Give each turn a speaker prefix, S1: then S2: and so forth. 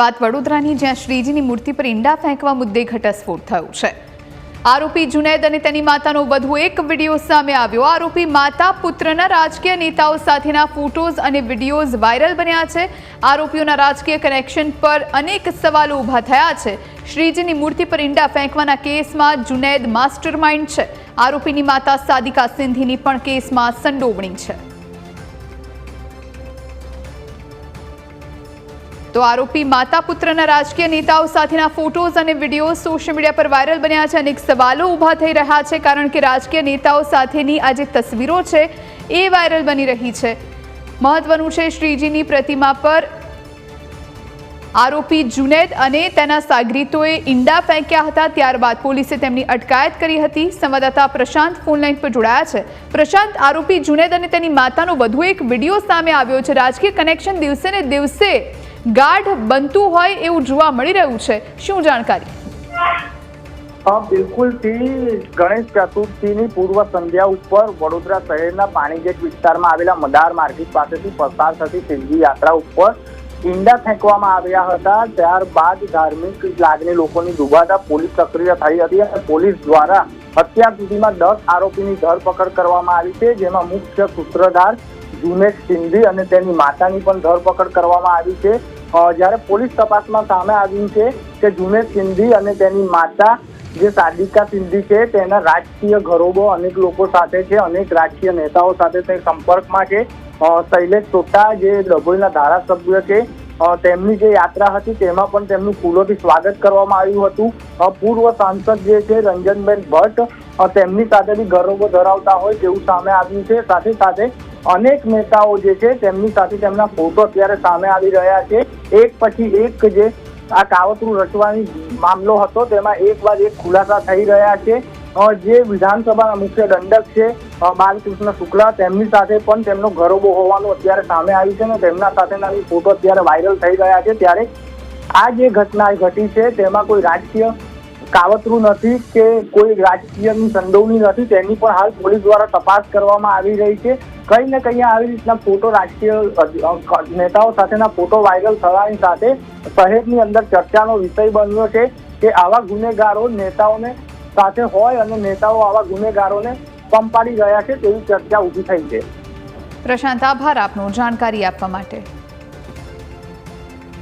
S1: વાત વડોદરાની, જ્યાં શ્રીજીની મૂર્તિ પર ઈંડા ફેંકવા મુદ્દે ઘટસ્ફોટ થયો છે. આરોપી જુનેદ અને તેની માતાનો વધુ એક વીડિયો સામે આવ્યો. આરોપી માતા પુત્રના રાજકીય નેતાઓ સાથેના ફોટોઝ અને વિડીયોઝ વાયરલ બન્યા છે. આરોપીઓના રાજકીય કનેક્શન પર અનેક સવાલો ઊભા થયા છે. શ્રીજીની મૂર્તિ પર ઈંડા ફેંકવાના કેસમાં જુનેદ માસ્ટરમાઇન્ડ છે. આરોપીની માતા સાદિકા સિંધીની પણ કેસમાં સંડોવણી છે. તો આરોપી માતા પુત્રના રાજકીય નેતાઓ સાથેના ફોટોઝ અને વીડિયો સોશિયલ મીડિયા પર વાયરલ બન્યા છે. અનેક સવાલો ઊભા થઈ રહ્યા છે કારણ કે રાજકીય નેતાઓ સાથેની આ જે તસવીરો છે એ વાયરલ બની રહી છે. મહત્વનું છે શ્રીજીની પ્રતિમા પર આરોપી જુનેદ અને તેના સાગરીતોએ ઈંડા ફેંક્યા હતા. ત્યારબાદ પોલીસે તેમની અટકાયત કરી હતી. સંવાદદાતા પ્રશાંત ફોનલાઈન પર જોડાયા છે. પ્રશાંત, આરોપી જુનેદ અને તેની માતાનો વધુ એક વીડિયો સામે આવ્યો છે. રાજકીય કનેક્શન દિવસે ને દિવસે ગાઢ બનતું હોય એવું જોવા મળી રહ્યું છે. શું જાણકારી?
S2: બિલકુલ. થી ગણેશ ચતુર્થીની પૂર્વ સંધ્યા ઉપર વડોદરા શહેરના પાણીગેટ વિસ્તારમાં આવેલા મદાર માર્કેટ પાસેથી પસાર થતી સિંધી યાત્રા ઉપર ઈંડા ફેંકવામાં આવ્યા હતા. ત્યારબાદ ધાર્મિક લાગણી લોકોની દુભાતા પોલીસ સક્રિય થઈ હતી અને પોલીસ દ્વારા અત્યાર સુધીમાં દસ આરોપીની ધરપકડ કરવામાં આવી છે, જેમાં મુખ્ય સૂત્રધાર જુનેદ સિંધી અને તેની માતાની પણ ધરપકડ કરવામાં આવી છે. જ્યારે પોલીસ તપાસમાં સામે આવ્યું છે કે જુનેદ સિંધી અને તેની માતા જે સાદિકા સિંધી છે, તેના રાજકીય ઘરોબો અનેક લોકો સાથે છે, અનેક રાજકીય નેતાઓ સાથે તે સંપર્કમાં છે. શૈલેષ ચોટા જે ડભોઈના ધારાસભ્ય છે તેમની જે યાત્રા હતી તેમાં પણ તેમનું ફૂલોથી સ્વાગત કરવામાં આવ્યું હતું. પૂર્વ સાંસદ જે છે, રંજનબેન ભટ્ટ તેમની સાથે બી ગૌરવો ધરાવતા હોય તેવું સામે આવ્યું છે. સાથે સાથે અનેક નેતાઓ જે છે તેમની સાથે તેમના ફોટો અત્યારે સામે આવી રહ્યા છે. એક પછી એક જે આ કાવતરું રચવાની મામલો હતો, તેમાં એક બાદ એક ખુલાસા થઈ રહ્યા છે. જે વિધાનસભાના મુખ્ય દંડક છે બાલકૃષ્ણ શુક્લા, તેમની સાથે પણ તેમનો ગરોબો હોવાનું અત્યારે સામે આવ્યું છે અને તેમના સાથેના ફોટો અત્યારે વાયરલ થઈ રહ્યા છે. ત્યારે આ જે ઘટના ઘટી છે, તેમાં કોઈ રાજકીય કાવતરું નથી કે કોઈ રાજકીયની સંડોવણી નથી. તેની પણ હાલ પોલીસ દ્વારા તપાસ કરવામાં આવી રહી છે. કઈ ને કઈ આવી રીતના ફોટો રાજકીય નેતાઓ સાથેના ફોટો વાયરલ થવાની સાથે શહેરની અંદર ચર્ચાનો વિષય બન્યો છે કે આવા ગુનેગારો નેતાઓને સાથે હોય અને નેતાઓ આવા ગુનેગારોને પંપાડી રહ્યા છે તેવી ચર્ચા ઊભી થઈ છે.
S1: પ્રશાંત, આભાર આપનો જાણકારી આપવા માટે.